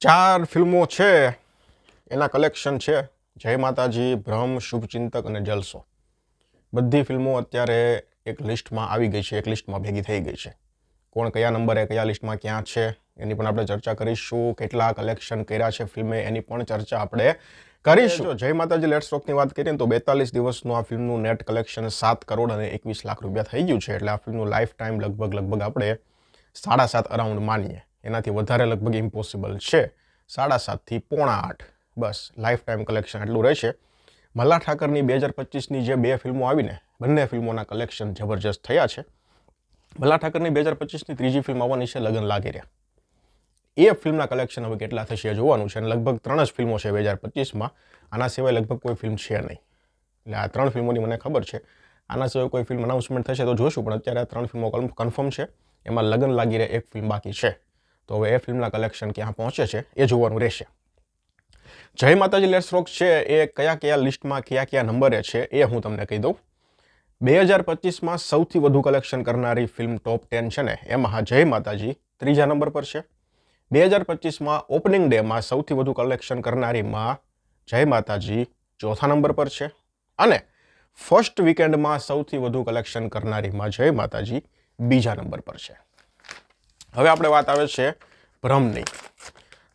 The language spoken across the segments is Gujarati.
ચાર ફિલ્મો છે, એના કલેક્શન છે, જય માતાજી, ભ્રમ, શુભચિંતક અને જલસો. બધી ફિલ્મો અત્યારે એક લિસ્ટમાં આવી ગઈ છે, એક લિસ્ટમાં ભેગી થઈ ગઈ છે. કોણ કયા નંબરે કયા લિસ્ટમાં ક્યાં છે, એની પણ આપણે ચર્ચા કરીશું. કેટલા કલેક્શન કર્યા છે ફિલ્મે, એની પણ ચર્ચા આપણે કરીશું. જય માતાજી લેટ સ્ટોકની વાત કરીએ તો બેતાલીસ દિવસનું આ ફિલ્મનું નેટ કલેક્શન સાત કરોડ અને એકવીસ લાખ રૂપિયા થઈ ગયું છે. એટલે આ ફિલ્મનું લાઈફ ટાઈમ લગભગ લગભગ આપણે સાડા સાત અરાઉન્ડ માનીએ. એનાથી વધારે લગભગ ઇમ્પોસિબલ છે. સાડા સાતથી પોણા આઠ. બસ લાઈફ ટાઈમ કલેક્શન એટલું રહેશે. મલ્લા ઠાકરની બે હજાર પચીસની જે બે ફિલ્મો આવીને, બંને ફિલ્મોના કલેક્શન જબરજસ્ત થયા છે. મલ્લા ઠાકરની બે હજાર પચીસની ત્રીજી ફિલ્મ આવવાની છે, લગન લાગી રહ્યા. એ ફિલ્મના કલેક્શન હવે કેટલા થશે જોવાનું છે અને લગભગ ત્રણ જ ફિલ્મો છે બે હજાર પચીસમાં. આના સિવાય લગભગ કોઈ ફિલ્મ છે નહીં. એટલે આ ત્રણ ફિલ્મોની મને ખબર છે. આના સિવાય કોઈ ફિલ્મ અનાઉન્સમેન્ટ થશે તો જોશું, પણ અત્યારે આ ત્રણ ફિલ્મો કન્ફર્મ છે. એમાં લગન લાગી રહે એક ફિલ્મ બાકી છે. તો હવે એ ફિલ્મના કલેક્શન ક્યાં પહોંચે છે એ જોવાનું રહેશે. જય માતાજી લેટ્સ રોક છે. એ કયા કયા લિસ્ટમાં કયા કયા નંબરે છે એ હું તમને કહી દઉં. બે હજાર પચીસમાં સૌથી વધુ કલેક્શન કરનારી ફિલ્મ ટોપ ટેન છે ને, એમાં જય માતાજી ત્રીજા નંબર પર છે. બે હજાર પચીસમાં ઓપનિંગ ડેમાં સૌથી વધુ કલેક્શન કરનારીમાં જય માતાજી ચોથા નંબર પર છે. અને ફર્સ્ટ વીકેન્ડમાં સૌથી વધુ કલેક્શન કરનારીમાં જય માતાજી બીજા નંબર પર છે. હવે આપણે વાત આવે છે ભ્રમની.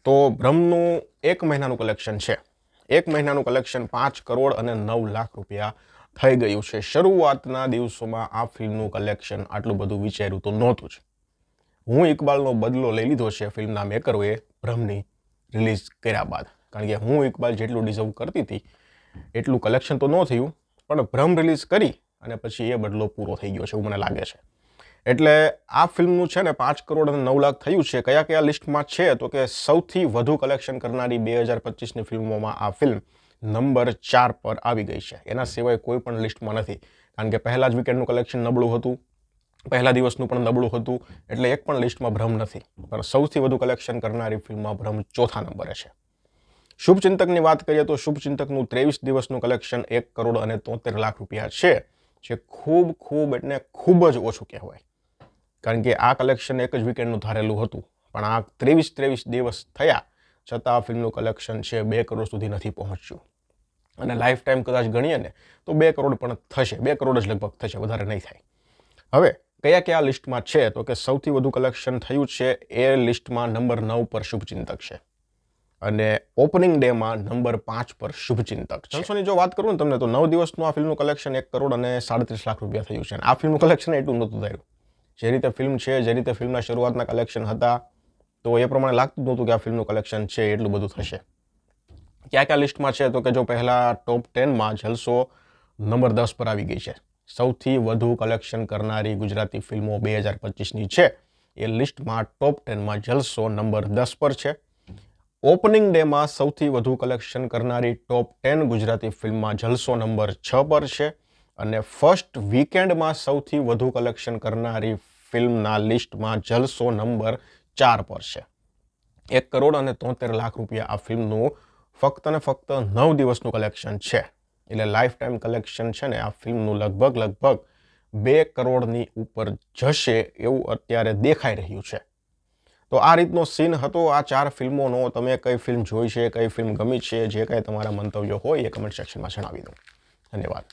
તો ભ્રમનું એક મહિનાનું કલેક્શન છે. એક મહિનાનું કલેક્શન પાંચ કરોડ અને નવ લાખ રૂપિયા થઈ ગયું છે. શરૂઆતના દિવસોમાં આ ફિલ્મનું કલેક્શન આટલું બધું વિચાર્યું તો નહોતું જ. હું ઇકબાલનો બદલો લઈ લીધો છે ફિલ્મના મેકરોએ ભ્રમની રિલીઝ કર્યા બાદ. કારણ કે હું ઇકબાલ જેટલું ડિઝર્વ કરતી હતી, એટલું કલેક્શન તો ન થયું, પણ ભ્રમ રિલીઝ કરી અને પછી એ બદલો પૂરો થઈ ગયો છે એવું મને લાગે છે. એટલે આ ફિલ્મનું છે ને પાંચ કરોડ અને નવ લાખ થયું છે. કયા કયા લિસ્ટમાં છે? તો કે સૌથી વધુ કલેક્શન કરનારી બે હજાર પચીસની ફિલ્મોમાં આ ફિલ્મ નંબર ચાર પર આવી ગઈ છે. એના સિવાય કોઈ પણ લિસ્ટમાં નથી. કારણ કે પહેલા જ વીકેન્ડનું કલેક્શન નબળું હતું. પહેલા દિવસનું પણ નબળું હતું. એટલે એક પણ લિસ્ટમાં ભ્રમ નથી. પણ સૌથી વધુ કલેક્શન કરનારી ફિલ્મમાં ભ્રમ ચોથા નંબરે છે. શુભચિંતકની વાત કરીએ તો શુભચિંતકનું ત્રેવીસ દિવસનું કલેક્શન એક કરોડ અને તોતેર લાખ રૂપિયા છે, જે ખૂબ ખૂબ એટલે ખૂબ જ ઓછું કહેવાય. કારણ કે આ કલેક્શન એક જ વીકેન્ડનું ધારેલું હતું. પણ આ ત્રેવીસ ત્રેવીસ દિવસ થયા, છતાં આ ફિલ્મનું કલેક્શન છે બે કરોડ સુધી નથી પહોંચ્યું. અને લાઈફ ટાઈમ કદાચ ગણીએ ને, તો બે કરોડ પણ થશે. બે કરોડ જ લગભગ થશે, વધારે નહીં થાય. હવે, કયા કયા લિસ્ટમાં છે? તો કે સૌથી વધુ કલેક્શન થયું છે એ લિસ્ટમાં નંબર નવ પર શુભચિંતક છે. અને ઓપનિંગ ડેમાં નંબર પાંચ પર શુભચિંતક જલસોની જો વાત કરું ને તમને, તો નવ દિવસનું આ ફિલ્મનું કલેક્શન એક કરોડ અને સાડત્રીસ લાખ રૂપિયા થયું છે. અને આ ફિલ્મનું કલેક્શન એટલું નહોતું થયું. જે રીતે ફિલ્મ છે, જે રીતે ફિલ્મના શરૂઆતના કલેક્શન હતા, તો એ પ્રમાણે લાગતું નહોતું કે આ ફિલ્મનું કલેક્શન છે, એટલું બધું થશે. ક્યાં ક્યાં લિસ્ટમાં છે? તો કે જો પહેલાં ટોપ ટેનમાં જલસો નંબર દસ પર આવી ગઈ છે. સૌથી વધુ કલેક્શન કરનારી ગુજરાતી ફિલ્મો બે હજાર પચીસની છે. એ લિસ્ટમાં ટોપ ટેનમાં જલસો નંબર દસ પર છે. ઓપનિંગ ડેમાં સૌથી વધુ કલેક્શન કરનારી ટોપ ટેન ગુજરાતી ફિલ્મમાં જલસો નંબર છ પર છે. અને ફર્સ્ટ વીકેન્ડમાં સૌથી વધુ કલેક્શન કરનારી ફિલ્મના લિસ્ટમાં જલસો નંબર ચાર પર છે. એક કરોડ અને તોતેર લાખ રૂપિયા આ ફિલ્મનું ફક્ત ને ફક્ત નવ દિવસનું કલેક્શન છે. એટલે લાઈફ ટાઈમ કલેક્શન છે ને આ ફિલ્મનું લગભગ લગભગ બે કરોડની ઉપર જશે એવું અત્યારે દેખાઈ રહ્યું છે. તો આ રીતનો સીન હતો, આ ચાર ફિલ્મોનો. તમે કઈ ફિલ્મ જોઈ છે, કઈ ફિલ્મ ગમી છે, જે કાંઈ તમારા મંતવ્યો હોય એ કમેન્ટ સેક્શનમાં જણાવી દો. ધન્યવાદ.